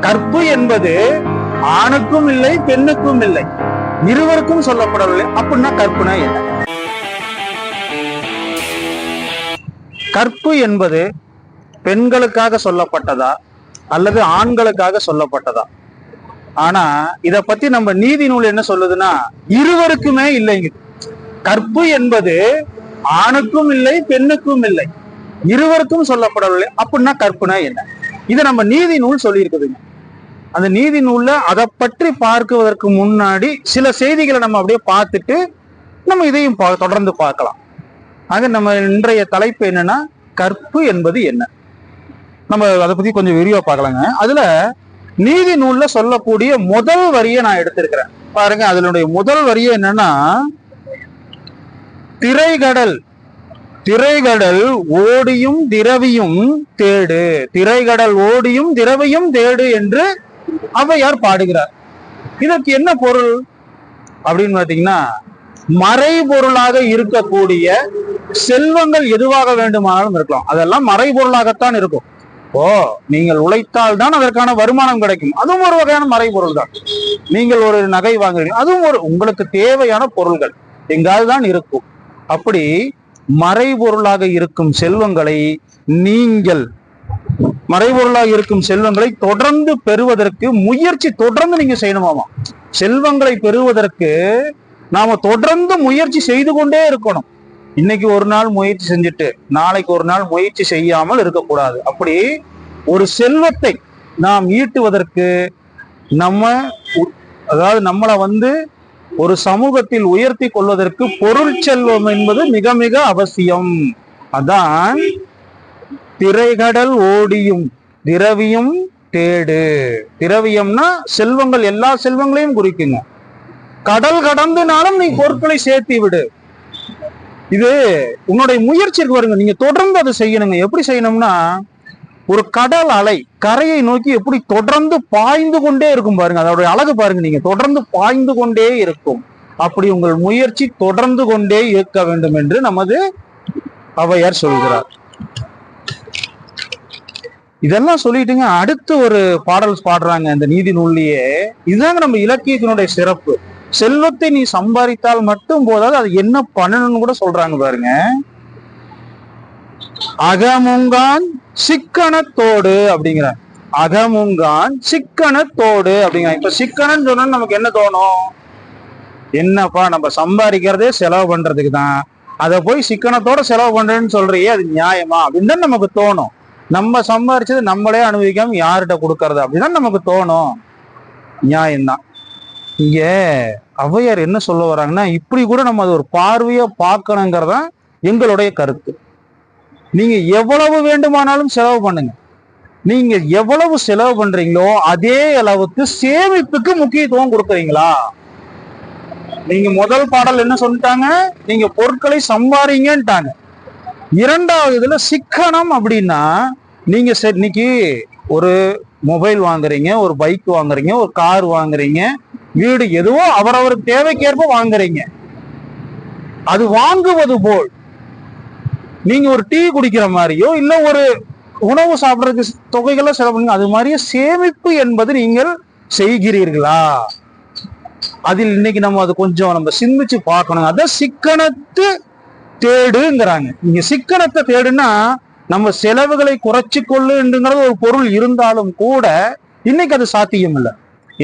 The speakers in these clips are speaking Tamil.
கற்பு என்பது ஆணுக்கும் இல்லை பெண்ணுக்கும் இல்லை. இருவருக்கும் சொல்லப்படவில்லை. அப்படின்னா கற்புனா என்ன? கற்பு என்பது பெண்களுக்காக சொல்லப்பட்டதா? அல்லது ஆண்களுக்காக சொல்லப்பட்டதா? ஆனா இத பத்தி நம்ம நீதி நூல் என்ன சொல்லுதுன்னா இருவருக்குமே இல்லைங்க கற்பு என்பது ஆணுக்கும் இல்லை பெண்ணுக்கும் இல்லை. இருவருக்கும் சொல்லப்படவில்லை. அப்படின்னா கற்புனா என்ன? இதை நம்ம நீதி நூல் சொல்லியிருக்குதுங்க அந்த நீதி நூல்ல அதை பற்றி பார்க்குவதற்கு முன்னாடி சில செய்திகளை நம்ம அப்படியே பார்த்துட்டு நம்ம இதையும் பா- தொடர்ந்து பார்க்கலாம். ஆக நம்ம இன்றைய தலைப்பு என்னன்னா கற்பு என்பது என்ன? நம்ம அதை பத்தி கொஞ்சம் விரிவா பார்க்கலாங்க. அதுல நீதி நூல்ல சொல்லக்கூடிய முதல் வரியை நான் எடுத்திருக்கிறேன். பாருங்க அதனுடைய முதல் வரியை என்னன்னா திரைகடல். திரைகடல் ஓடியும் திரவியும் தேடு. திரைகடல் ஓடியும் திரவியும் தேடு என்று அவையார் பாடுகிறார். இதற்கு என்ன பொருள்? அப்படின்னு பார்த்தீங்கன்னா மறைபொருளாக இருக்கக்கூடிய செல்வங்கள் எதுவாக வேண்டுமானாலும் இருக்கலாம். அதெல்லாம் மறைபொருளாகத்தான் இருக்கும். ஓ நீங்கள் உழைத்தால் தான் அதற்கான வருமானம் கிடைக்கும். அதுவும் ஒரு வகையான மறைபொருள் தான். நீங்கள் ஒரு நகை வாங்குறீங்க அதுவும் ஒரு உங்களுக்கு தேவையான பொருள்கள். எங்காவது தான் இருக்கும். அப்படி மறைபொருளாக இருக்கும் செல்வங்களை நீங்கள் மறைபொருளாக இருக்கும் செல்வங்களை தொடர்ந்து பெறுவதற்கு முயற்சி தொடர்ந்து நீங்க செய்யணுமாமா செல்வங்களை பெறுவதற்கு நாம தொடர்ந்து முயற்சி செய்து கொண்டே இருக்கணும். இன்னைக்கு ஒரு நாள் முயற்சி செஞ்சுட்டு நாளைக்கு ஒரு நாள் முயற்சி செய்யாமல் இருக்கக்கூடாது. அப்படி ஒரு செல்வத்தை நாம் ஈட்டுவதற்கு நம்ம அதாவது நம்மளை வந்து ஒரு சமூகத்தில் உயர்த்தி கொள்வதற்கு பொருள் செல்வம் என்பது மிக மிக அவசியம். அதான் திரைகடல் ஓடியும் திரவியம் தேடு. திரவியம்னா செல்வங்கள் எல்லா செல்வங்களையும் குறிக்குங்க. கடல் கடந்துனாலும் நீ பொருட்களை சேர்த்து விடு. இது உன்னுடைய முயற்சிக்கு வருங்க. பாருங்க நீங்க தொடர்ந்து அதை செய்யணுங்க. எப்படி செய்யணும்னா ஒரு கடல் அலை கரையை நோக்கி எப்படி தொடர்ந்து பாய்ந்து கொண்டே இருக்கும் பாருங்க. அதோடைய அழகு பாருங்க நீங்க. தொடர்ந்து பாய்ந்து கொண்டே இருக்கும். அப்படி உங்கள் முயற்சி தொடர்ந்து கொண்டே இருக்க வேண்டும் என்று நமது அவையார் சொல்கிறார். இதெல்லாம் சொல்லிட்டுங்க அடுத்து ஒரு பாடல் பாடுறாங்க இந்த நீதி நூல்லையே. இதுதாங்க நம்ம இலக்கியத்தினுடைய சிறப்பு. செல்வத்தை நீ சம்பாதித்தால் மட்டும் போதாது அது என்ன பண்ணணும்னு கூட சொல்றாங்க பாருங்க. அகமுங்கான் சிக்கனத்தோடு அப்படிங்கிறாங்க அகமுங்கான் சிக்கனத்தோடு அப்படிங்கிறாங்க. இப்ப சிக்கனம் சொன்னா நமக்கு என்ன தோணும்? என்னப்பா நம்ம சம்பாதிக்கிறதே செலவு பண்றதுக்கு தான். அதை போய் சிக்கனத்தோட செலவு பண்றேன்னு சொல்றியே அது நியாயமா? அப்படின்னு தான் நமக்கு தோணும். நம்ம சம்பாரிச்சது நம்மளே அனுபவிக்காம யார்கிட்ட கொடுக்கறது? அப்படின்னு நமக்கு தோணும். நியாயம்தான். இங்க அவையார் என்ன சொல்ல வராங்கன்னா இப்படி கூட நம்ம அது ஒரு பார்வையா பார்க்கணுங்கிறதான் எங்களுடைய கருத்து. நீங்க எவ்வளவு வேண்டுமானாலும் செலவு பண்ணுங்க. நீங்க எவ்வளவு செலவு பண்றீங்களோ அதே அளவுக்கு சேமிப்புக்கு முக்கியத்துவம் கொடுக்குறீங்களா? நீங்க முதல் பாடல் என்ன சொல்லிட்டாங்க? நீங்க பொருட்களை சம்பாரிங்கன்ட்டாங்க. இரண்டாவது இதுல சிக்கனம் அப்படின்னா நீங்க சரி இன்னைக்கு ஒரு மொபைல் வாங்குறீங்க ஒரு பைக் வாங்குறீங்க ஒரு கார் வாங்குறீங்க வீடு எதுவோ அவரவர் தேவைக்கேற்ப வாங்குறீங்க. அது வாங்குவது போல். நீங்க ஒரு டீ குடிக்கிற மாதிரியோ இல்ல ஒரு உணவு சாப்பிடுறதுக்கு தொகைகளை செலவு பண்ணுங்க அது மாதிரியே சேமிப்பு என்பது நீங்கள் செய்கிறீர்களா? அதில் இன்னைக்கு நம்ம அது கொஞ்சம் நம்ம சிந்திச்சு பார்க்கணும். அதான் சிக்கனத்து தேடுங்கிறாங்க. நீங்க சிக்கனத்தை தேடுனா நம்ம செலவுகளை குறைச்சு கொள்ளுங்கிறது ஒரு பொருள் இருந்தாலும் கூட இன்னைக்கு அது சாத்தியம் இல்லை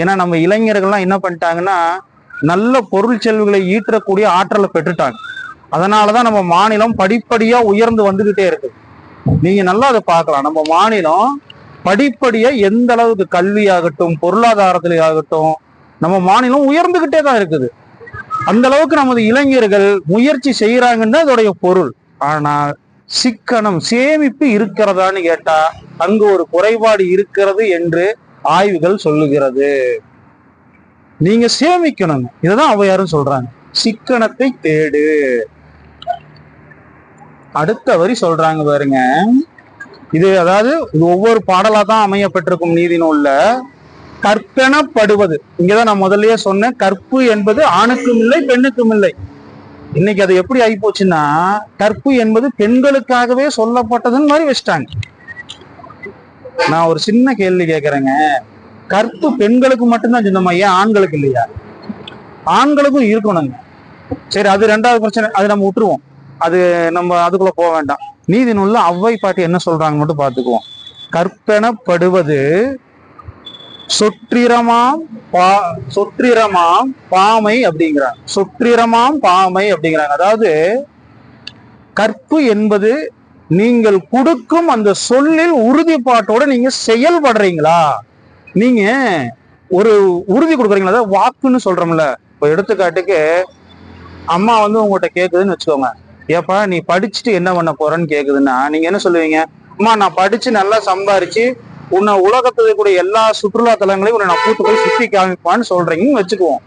ஏன்னா நம்ம இளைஞர்கள்லாம் என்ன பண்ணிட்டாங்கன்னா நல்ல பொருள் செல்வுகளை ஈற்றக்கூடிய ஆற்றலை பெற்றுட்டாங்க. அதனாலதான் நம்ம மாநிலம் படிப்படியா உயர்ந்து வந்துகிட்டே இருக்கு. நீங்கள் நல்லா அதை பார்க்கலாம். நம்ம மாநிலம் படிப்படியாக எந்த அளவுக்கு கல்வியாகட்டும் பொருளாதாரத்திலே ஆகட்டும் நம்ம மாநிலம் உயர்ந்துகிட்டே தான் இருக்குது. அந்த அளவுக்கு நமது இளைஞர்கள் முயற்சி செய்யறாங்கன்னு தான் அதோடைய பொருள். ஆனால் சிக்கனம் சேமிப்பு இருக்கிறதான்னு கேட்டா அங்கு ஒரு குறைபாடு இருக்கிறது என்று ஆய்வுகள் சொல்லுகிறது. நீங்க சேமிக்கணுங்க இதுதான் அவையாரும் சொல்றாங்க. சிக்கனத்தை தேடு. அடுத்த வரி சொல்றாங்க பாருங்க. இது அதாவது இது ஒவ்வொரு பாடலா தான் அமையப்பட்டிருக்கும் நீதி நூல்ல. கற்பனப்படுவது இங்கதான் நான் முதல்லயே சொன்னேன். கற்பு என்பது ஆணுக்கும் இல்லை பெண்ணுக்கும் இல்லை. இன்னைக்கு அது எப்படி ஆகி போச்சுன்னா கற்பு என்பது பெண்களுக்காகவே சொல்லப்பட்டதுன்னு மாதிரி வச்சிட்டாங்க. நான் ஒரு சின்ன கேள்வி கேட்கறேங்க கற்பு பெண்களுக்கு மட்டும்தான் சொந்தமா? ஏன் ஆண்களுக்கு இல்லையா? ஆண்களுக்கும் இருக்கணுங்க. சரி அது ரெண்டாவது பிரச்சனை. அது நம்ம விட்டுருவோம். அது நம்ம அதுக்குள்ள போக வேண்டாம். நீதி நூல்ல அவ்வை பாட்டி என்ன சொல்றாங்க மட்டும் பார்த்துக்குவோம். கற்பனப்படுவது சொற்றிரமாம் பா சொற்றிரமாம் பாமை அப்படிங்கிறாங்க. சொற்றிரமாம் பாமை அப்படிங்கிறாங்க. அதாவது கற்பு என்பது நீங்கள் கொடுக்கும் அந்த சொல்லில் உறுதிப்பாட்டோட நீங்க செயல்படுறீங்களா? நீங்க ஒரு உறுதி கொடுக்குறீங்களா? அதாவது வாக்குன்னு சொல்றோம்ல. இப்போ எடுத்துக்காட்டுக்கு அம்மா வந்து உங்ககிட்ட கேட்குதுன்னு வச்சுக்கோங்க. ஏப்பா நீ படிச்சுட்டு என்ன பண்ண போறேன்னு கேக்குதுன்னா நீங்க என்ன சொல்லுவீங்க? அம்மா நான் படிச்சு நல்லா சம்பாரிச்சு உன்னை உலகத்துல கூட எல்லா சுற்றுலா தலங்களையும் உன்னை நான் கூட்டு போய் சுத்தி காமிப்பான்னு சொல்றீங்கன்னு வச்சுக்குவோம்.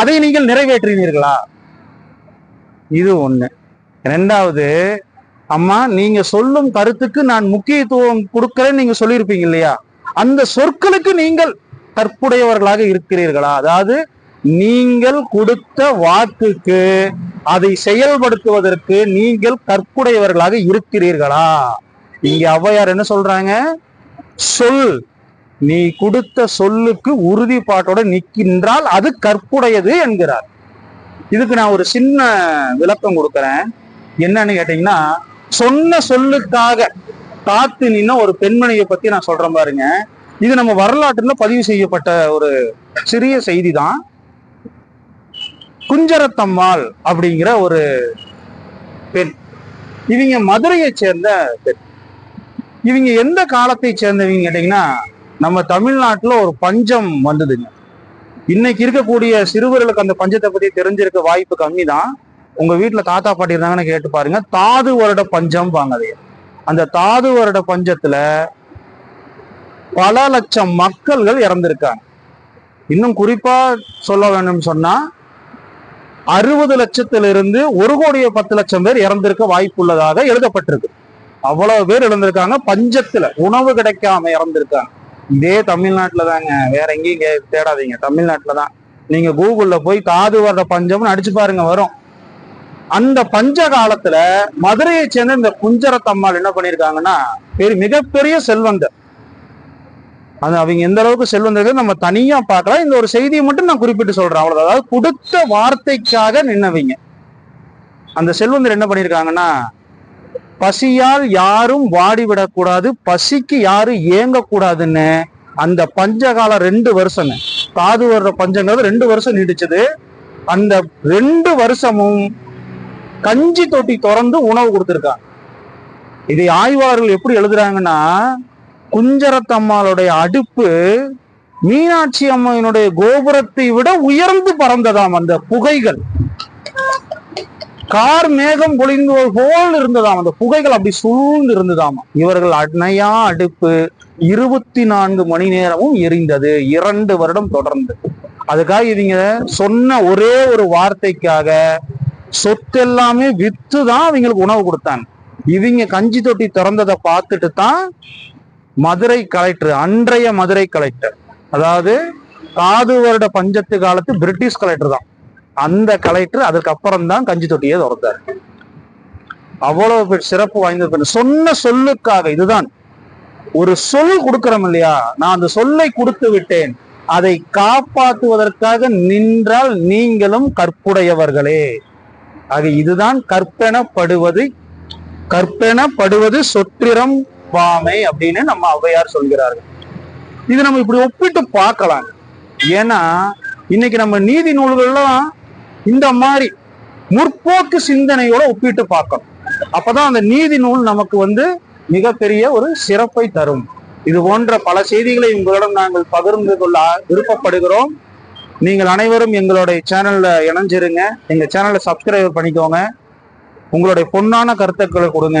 அதை நீங்கள் நிறைவேற்றினீர்களா இது ஒண்ணு. ரெண்டாவது அம்மா நீங்க சொல்லும் கருத்துக்கு நான் முக்கியத்துவம் கொடுக்கறேன்னு நீங்க சொல்லியிருப்பீங்க இல்லையா? அந்த சொற்களுக்கு நீங்கள் கற்புடையவர்களாக இருக்கிறீர்களா? அதாவது நீங்கள் கொடுத்த வாக்குக்கு அதை செயல்படுத்துவதற்கு நீங்கள் கற்புடையவர்களாக இருக்கிறீர்களா? இங்க ஔவையார் என்ன சொல்றாங்க? சொல். நீ கொடுத்த சொல்லுக்கு உறுதிப்பாட்டோட நிற்கின்றால் அது கற்புடையது என்கிறார். இதுக்கு நான் ஒரு சின்ன விளக்கம் கொடுக்கறேன். என்னன்னு கேட்டீங்கன்னா சொன்ன சொல்லுக்காக காத்து நின்ன ஒரு பெண்மணியை பத்தி நான் சொல்றேன் பாருங்க. இது நம்ம வரலாற்றுல பதிவு செய்யப்பட்ட ஒரு சிறிய செய்தி தான் குஞ்சரத்தம்மாள் அப்படிங்கிற ஒரு பெண். இவங்க மதுரையை சேர்ந்த பெண். இவங்க எந்த காலத்தை சேர்ந்தவங்க கேட்டீங்கன்னா நம்ம தமிழ்நாட்டில் ஒரு பஞ்சம் வந்ததுங்க. இன்னைக்கு இருக்கக்கூடிய சிறுவர்களுக்கு அந்த பஞ்சத்தை பத்தி தெரிஞ்சிருக்க வாய்ப்பு கம்மி தான் உங்க வீட்டுல தாத்தா பாட்டி இருந்தாங்கன்னு கேட்டு பாருங்க. தாது வருட பஞ்சம் வாங்கது. அந்த தாது வருட பஞ்சத்துல பல லட்சம் மக்கள்கள் இறந்திருக்காங்க. இன்னும் குறிப்பா சொல்ல வேண்டும் சொன்னா அறுபது லட்சத்திலிருந்து ஒரு கோடியே பத்து லட்சம் பேர் இறந்திருக்க வாய்ப்புள்ளதாக எழுதப்பட்டிருக்கு. அவ்வளவு பேர் இழந்திருக்காங்க பஞ்சத்துல உணவு கிடைக்காம இறந்திருக்காங்க. இதே தமிழ்நாட்டுல தாங்க. வேற எங்கேயும் தேடாதீங்க. தமிழ்நாட்டில் தான். நீங்க கூகுள்ல போய் காது வர்ற பஞ்சம்னு அடிச்சு பாருங்க வரும். அந்த பஞ்ச காலத்துல மதுரையை சேர்ந்த இந்த குஞ்சரத்தம்மாள் என்ன பண்ணிருக்காங்கன்னா பெரிய மிகப்பெரிய செல்வந்தர் அது அவங்க எந்த அளவுக்கு செல்வந்தர்கள் நம்ம தனியா பார்க்கலாம். இந்த ஒரு செய்தியை மட்டும் நான் குறிப்பிட்டு சொல்றேன். அவ்வளவு அதாவது கொடுத்த வார்த்தைக்காக நின்னவங்க. அந்த செல்வந்தர் என்ன பண்ணிருக்காங்கன்னா பசியால் யாரும் வாடிவிடக்கூடாது பசிக்கு யாரும் ஏங்கக்கூடாதுன்னு அந்த பஞ்சகாலம் ரெண்டு வருஷங்க காது வர்ற பஞ்சங்கிறது ரெண்டு வருஷம் நீடிச்சது. அந்த ரெண்டு வருஷமும் கஞ்சி தொட்டி திறந்து உணவு கொடுத்துருக்காங்க. இதை ஆய்வாளர்கள் எப்படி எழுதுறாங்கன்னா குஞ்சரத்தம்மாளுடைய அடுப்பு மீனாட்சி அம்மையினுடைய கோபுரத்தை விட உயர்ந்து பறந்ததாம் அந்த புகைகள். கார் மேகம் பொழிந்து போல் இருந்ததாம் அந்த புகைகள் அப்படி சூழ்ந்து இருந்ததாம். இவர்கள் அணையா அடுப்பு இருபத்தி நான்கு மணி நேரமும் எரிந்தது. இரண்டு வருடம் தொடர்ந்து. அதுக்காக இவங்க சொன்ன ஒரே ஒரு வார்த்தைக்காக சொத்தெல்லாமே வித்து தான் அவங்களுக்கு உணவு கொடுத்தாங்க. இவங்க கஞ்சி தொட்டி திறந்ததை பார்த்துட்டு தான் மதுரை கலெக்டர் அன்றைய மதுரை கலெக்டர் அதாவது காது வருட பஞ்சத்து காலத்து பிரிட்டிஷ் கலெக்டர் தான். அந்த கலெக்டர் அதுக்கப்புறம் தான் கஞ்சி தொட்டியை திறந்தார். அவ்வளவு சிறப்பு வாய்ந்த சொன்ன சொல்லுக்காக இதுதான். ஒரு சொல் கொடுக்கிறோம் இல்லையா? நான் அந்த சொல்லை கொடுத்து விட்டேன். அதை காப்பாற்றுவதற்காக நின்றால் நீங்களும் கற்புடையவர்களே. ஆக இதுதான் கற்பனப்படுவது கற்பனப்படுவது சொற்றிரம் பாமை அப்படின்னு நம்ம ஔவையார் சொல்கிறார்கள். இது நம்ம இப்படி ஒப்பிட்டு பார்க்கலாம். ஏன்னா இன்னைக்கு நம்ம நீதி நூல்கள்லாம் இந்த மாதிரி முற்போக்கு சிந்தனையோட ஒப்பிட்டு பார்க்கணும். அப்பதான் அந்த நீதி நூல் நமக்கு வந்து மிகப்பெரிய ஒரு சிறப்பை தரும். இது போன்ற பல செய்திகளை உங்களிடம் நாங்கள் பகிர்ந்து கொள்ள விருப்பப்படுகிறோம். நீங்கள் அனைவரும் எங்களுடைய சேனல்ல இணைஞ்சிருங்க. எங்க சேனலை சப்ஸ்கிரைபர் பண்ணிக்கோங்க. உங்களுடைய பொன்னான கருத்துக்களை கொடுங்க.